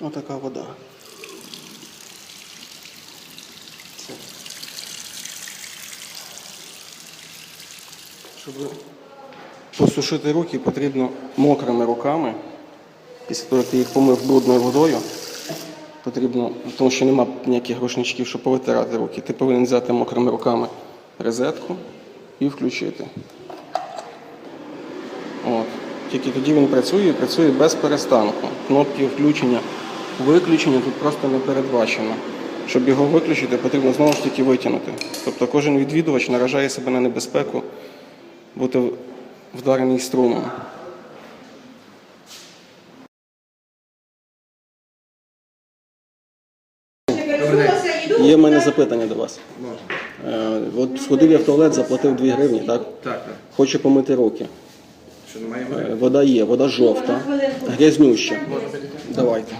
Отака вода. Це. Щоб посушити руки, потрібно мокрими руками. Після того, як ти їх помив брудною водою, потрібно, тому що нема ніяких рушничків, щоб повитирати руки. Ти повинен взяти мокрими руками розетку і включити. От. Тільки тоді він працює і працює без перестанку. Кнопки включення, виключення тут просто не передбачено. Щоб його виключити, потрібно знову ж таки витягнути. Тобто кожен відвідувач наражає себе на небезпеку бути вдарений струмом. Є в мене запитання до вас. Е, От сходив я в туалет, заплатив 2 гривні, так? Так, так. Хочу помити руки. Що немає Е, Вода є, вода жовта, грязнюща. Давайте.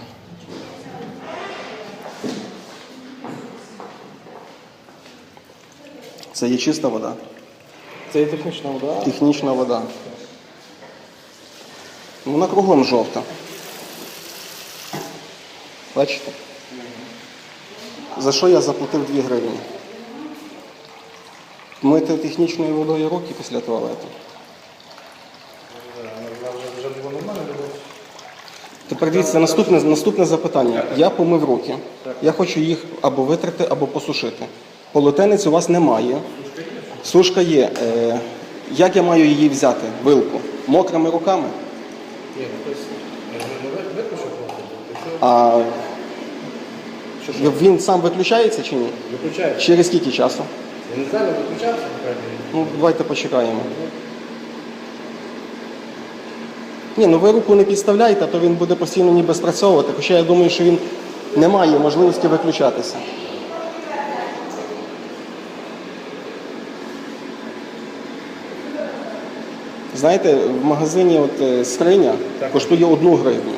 Це є чиста вода, Це є технічна вода. технічна вода. Вона кругом жовта. Бачите? За що я заплатив 2 гривні? Мити технічною водою руки після туалету. Тепер дивіться, наступне, наступне запитання. Я помив руки. Я хочу їх або витрати, або посушити. Полотенець у вас немає. Сушка є. Е, як я маю її взяти? Вилку? Мокрими руками? Ні, ну А він сам виключається чи ні? виключаєш. Через скільки часу? Я не знаю, виключався. Ну, давайте почекаємо. Ні, ну ви руку не підставляйте, а то він буде постійно ніби спрацьовувати, хоча я думаю, що він не має можливості виключатися. Знаєте, в магазині от е, скриня коштує одну гривню.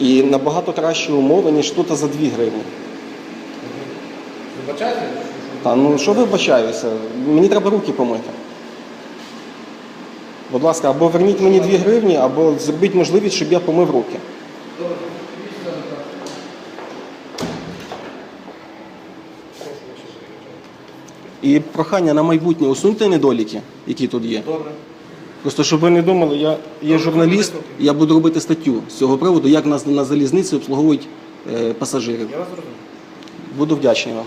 І набагато кращі умови, ніж тут за 2 гривні. Вибачайте? Та ну що вибачаюся? Мені треба руки помити. Будь ласка, або верніть мені 2 гривні, або зробіть можливість, щоб я помив руки. І прохання на майбутнє усуньте недоліки, які тут є. Добре. Просто щоб ви не думали, я є журналіст, я буду робити статтю з цього приводу, як нас на залізниці обслуговують е, пасажирів. Я вас зрозумів. Буду вдячний вам.